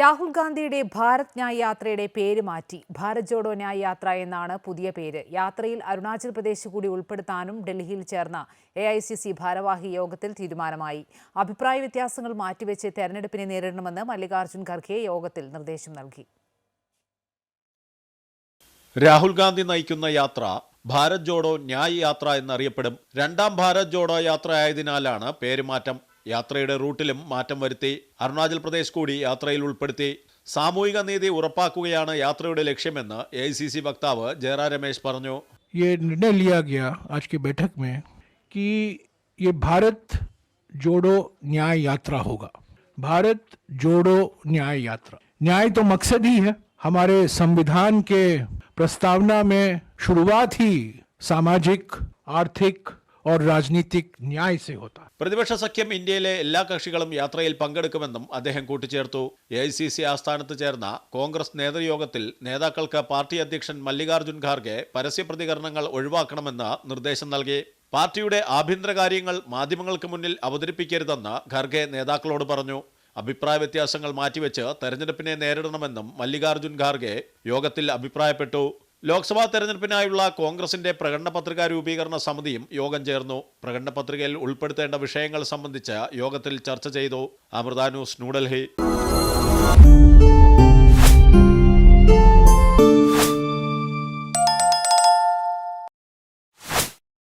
രാഹുൽ ഗാന്ധിയുടെ ഭാരത് ന്യായ് യാത്രയുടെ പേര് മാറ്റി. ഭാരത് ജോഡോ ന്യായ് യാത്ര എന്നാണ് പുതിയ പേര്. യാത്രയിൽ അരുണാചൽ പ്രദേശ് കൂടി ഉൾപ്പെടുത്താനും ഡൽഹിയിൽ ചേർന്ന എ ഐ സി സി ഭാരവാഹി യോഗത്തിൽ തീരുമാനമായി. അഭിപ്രായ വ്യത്യാസങ്ങൾ മാറ്റിവെച്ച് തെരഞ്ഞെടുപ്പിനെ നേരിടണമെന്ന് മല്ലികാർജുൻ ഖർഗെ യോഗത്തിൽ നിർദ്ദേശം നൽകി. രാഹുൽ ഗാന്ധി നയിക്കുന്ന യാത്ര ഭാരത് ജോഡോ ന്യായ് യാത്ര എന്നറിയപ്പെടും. രണ്ടാം ഭാരത് ജോഡോ യാത്ര ആയതിനാലാണ് പേരുമാറ്റം. യാത്രയുടെ റൂട്ടിലും മാറ്റം വരുത്തി അരുണാചൽ പ്രദേശ് കൂടി യാത്രയിൽ ഉൾപ്പെടുത്തി സാമൂഹിക നീതി ഉറപ്പാക്കുകയാണ് യാത്രയുടെ ലക്ഷ്യമെന്ന് എ വക്താവ് ജയറാം രമേശ് പറഞ്ഞു ये निर्णय लिया गया आज की बैठक में कि ये भारत जोड़ो न्याय यात्रा होगा भारत जोड़ो न्याय यात्रा न्याय तो मकसद ही है हमारे संविधान के प्रस्तावना में शुरुआत ही सामाजिक आर्थिक और राजनीतिक न्याय से होता है പ്രതിപക്ഷ സഖ്യം ഇന്ത്യയിലെ എല്ലാ കക്ഷികളും യാത്രയിൽ പങ്കെടുക്കുമെന്നും അദ്ദേഹം കൂട്ടിച്ചേർത്തു എ ഐ സി സി ആസ്ഥാനത്ത് ചേർന്ന കോൺഗ്രസ് നേതൃയോഗത്തിൽ നേതാക്കൾക്ക് പാർട്ടി അധ്യക്ഷൻ മല്ലികാർജ്ജുൻ ഖാർഗെ പരസ്യ പ്രതികരണങ്ങൾ ഒഴിവാക്കണമെന്ന് നിർദ്ദേശം നൽകി പാർട്ടിയുടെ ആഭ്യന്തര കാര്യങ്ങൾ മാധ്യമങ്ങൾക്ക് മുന്നിൽ അവതരിപ്പിക്കരുതെന്ന് ഖാർഗെ നേതാക്കളോട് പറഞ്ഞു അഭിപ്രായ വ്യത്യാസങ്ങൾ മാറ്റിവെച്ച് തെരഞ്ഞെടുപ്പിനെ നേരിടണമെന്നും മല്ലികാർജ്ജുൻ ഖാർഗെ യോഗത്തിൽ അഭിപ്രായപ്പെട്ടു ലോക്സഭാ തെരഞ്ഞെടുപ്പിനായുള്ള കോൺഗ്രസിന്റെ പ്രകടന പത്രിക രൂപീകരണ സമിതിയും യോഗം ചേർന്നു. പ്രകടന പത്രികയിൽ ഉൾപ്പെടുത്തേണ്ട വിഷയങ്ങൾ സംബന്ധിച്ച് യോഗത്തിൽ ചർച്ച ചെയ്തു. അമൃത ന്യൂസ് ന്യൂഡൽഹി.